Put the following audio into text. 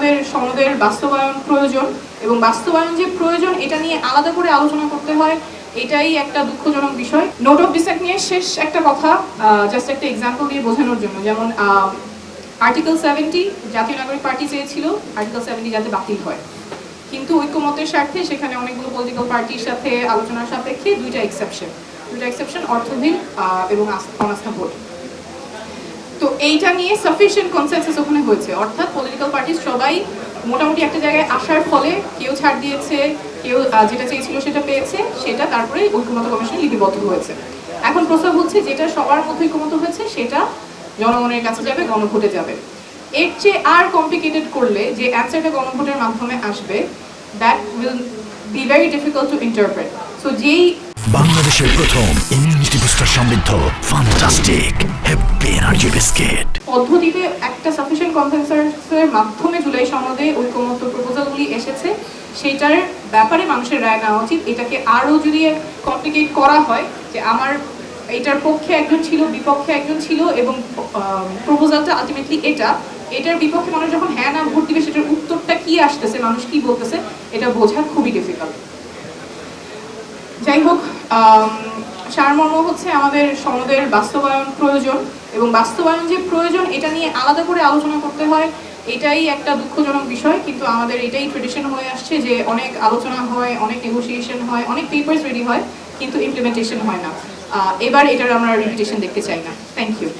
আমাদের সনদের বাস্তবায়ন প্রয়োজন এবং বাস্তবায়ন যে প্রয়োজন, এটা নিয়ে আলাদা করে আলোচনা করতে হয়, এটাই একটা দুঃখজনক বিষয়। নোট অফ ডিসেন্ট নিয়ে শেষ একটা কথা জাস্ট একটা এক্সাম্পল দিয়ে বোঝানোর জন্য। যেমন আর্টিকেল সেভেন্টি জাতীয় নাগরিক পার্টি চেয়েছিল আর্টিকেল সেভেন্টি যাতে বাতিল হয়। কিন্তু ঐক্যমতের স্বার্থে সেখানে অনেকগুলো পলিটিক্যাল পার্টির সাথে আলোচনার সাপেক্ষে দুইটা এক্সেপশন দুইটা এক্সেপশন অর্থহীন এবং অনাস্থা ভোট তো এইটা নিয়ে সাফিসিয়েন্ট কনসেন্সাস ওখানে হয়েছে। অর্থাৎ পলিটিক্যাল পার্টি সবাই মোটামুটি একটা জায়গায় আসার ফলে কেউ ছাড় দিয়েছে, কেউ যেটা চেয়েছিল সেটা পেয়েছে, সেটা তারপরে ঐক্যমত কমিশনে লিপিবদ্ধ হয়েছে। এখন প্রস্তাব হচ্ছে, যেটা সবার মধ্যে ঐক্যমত হয়েছে, সেটা জনগণের কাছে যাবে, গণভোটে যাবে। এর চেয়ে আর কমপ্লিকেটেড করলে যে অ্যান্সারটা গণভোটের মাধ্যমে আসবে that will be very difficult to interpret so যেই বাংলাদেশের প্রথম ইমিউনিটি বুস্টার সমৃদ্ধ হ্যাপি এনার্জি বিস্কিট একটা মাধ্যমে জুলাই প্রপোজালগুলি এসেছে। ব্যাপারে মানুষের রায় নেওয়া উচিত। এটাকে আরও যদি কমপ্লিকেট করা হয় যে আমার এটার পক্ষে একজন ছিল, বিপক্ষে একজন ছিল এবং প্রপোজালটা আলটিমেটলি এটা। এটার বিপক্ষে মানুষ যখন হ্যাঁ না ভোট দিবে, সেটার উত্তরটা কি আসতেছে, মানুষ কি বলতেছে, এটা বোঝা খুবই ডিফিকাল্ট যাই হোক সারমর্ম হচ্ছে আমাদের সমাজের বাস্তবায়ন প্রয়োজন এবং বাস্তবায়ন যে প্রয়োজন, এটা নিয়ে আলাদা করে আলোচনা করতে হয়, এটাই একটা দুঃখজনক বিষয়, কিন্তু আমাদের এটাই ট্রেডিশন হয়ে আসছে যে অনেক আলোচনা হয়, অনেক নেগোসিয়েশন হয়, অনেক পেপার্স রেডি হয়, কিন্তু ইমপ্লিমেন্টেশন হয় না। এবার এটার আমরা রিপিটেশন দেখতে চাই না। Thank you